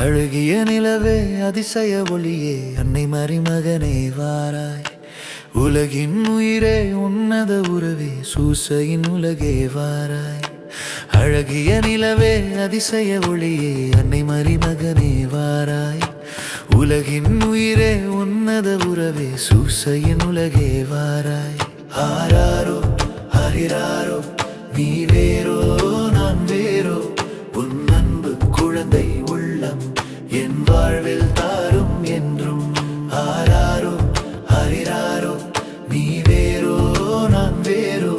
அழகிய நிலவே அதிசய ஒளியே அன்னை மறிமகனே வாராய். உலகின் உயிரே உன்னத உறவே சூசையின் உலகே வாராய். அழகிய நிலவே அதிசய ஒளியே அன்னை மறிமகனே வாராய். உலகின் உயிரே உன்னத உறவே சூசையின் உலகே வாராய். ஆராரோ அறிறாரோ நீ வேறோ நான் வேறோ உன் அன்பு குழந்தை என் வாழ்வில் தாரும் என்றும் ஆராரோ ஹரிராரோ நீ வேறோ நான் வேறோ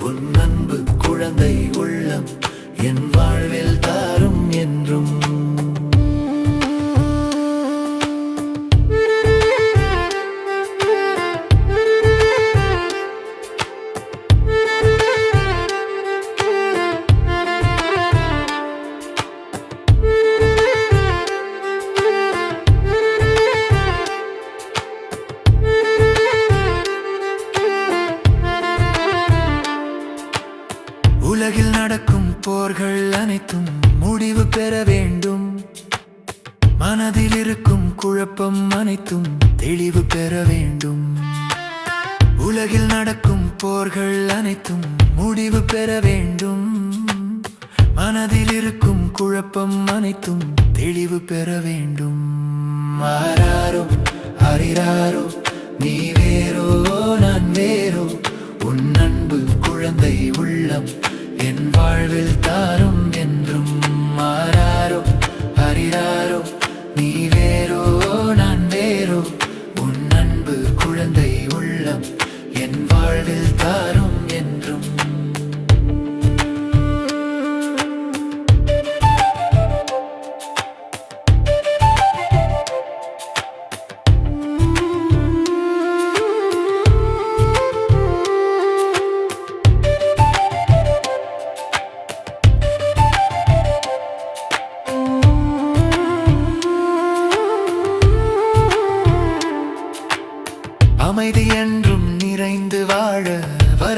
உன் அன்பு குழந்தை உலகில் நடக்கும் போர்கள் அனைத்தும் முடிவு பெற வேண்டும். மனதில் இருக்கும் குழப்பம் அனைத்தும் தெளிவு பெற வேண்டும். உலகில் நடக்கும் போர்கள் அனைத்தும் முடிவு பெற வேண்டும். மனதில் இருக்கும் குழப்பம் அனைத்தும் தெளிவு பெற வேண்டும். மாறாரோ அறிராரோ நீ வேறோ நான் வேறோ.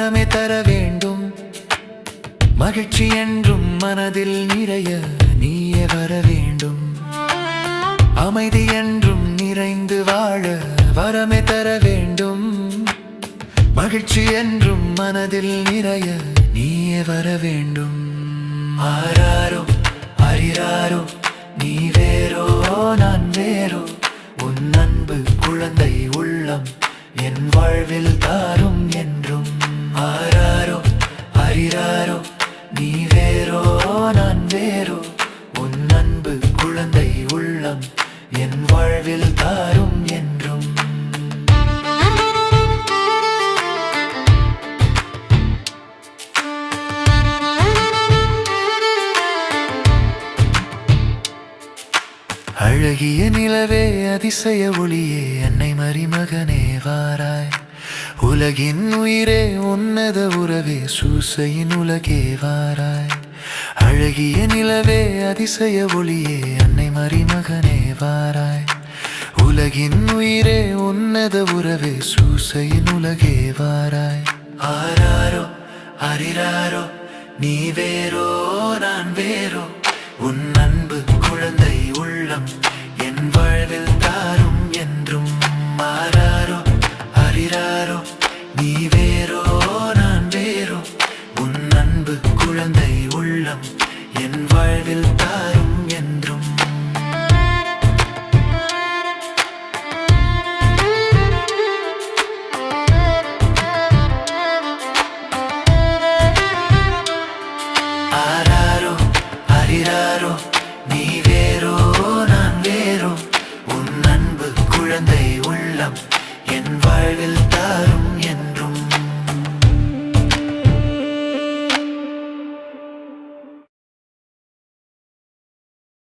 வரமே தர வேண்டும். மகிழ்ச்சி என்றும் மனதில் நிறைய நீயே வர வேண்டும். அமைதி என்றும் நிறைந்து வாழ வரமே தர வேண்டும். மகிழ்ச்சி என்றும் மனதில் நிறைய நீயே வர வேண்டும். ஆராரோ அறிராரோ நீ வேறோ நான் வேறோ உன் அன்பு குழந்தை உள்ளம் என் வாழ்வில் தாரும் என்றும். ஆராரோ அறிராரோ நீ வேறோ நான் வேறோ. உன் அன்பு குழந்தை உள்ளம் என் வாழ்வில் தாரும் என்றும். அழகிய நிலவே அதிசய ஒளியே என்னை மறிமகனே வாராய். உலகின் உயிரே உன்னத உறவே சூசையின் உலகே வாராய். அழகிய நிலவே அதிசய ஒளியே அன்னை மறிமகனே வாராய். உலகின் உயிரே உன்னத உறவே சூசையின் உலகே வாராய். ஆராரோ அரிராரோ நீ வேறோ நான் வேறோ உன் பார்க்கிறாரோ நீ வேறோ நான் வேறோ. உன் அன்பு குழந்தை உள்ளம் என் வாழ்வில் தாரோ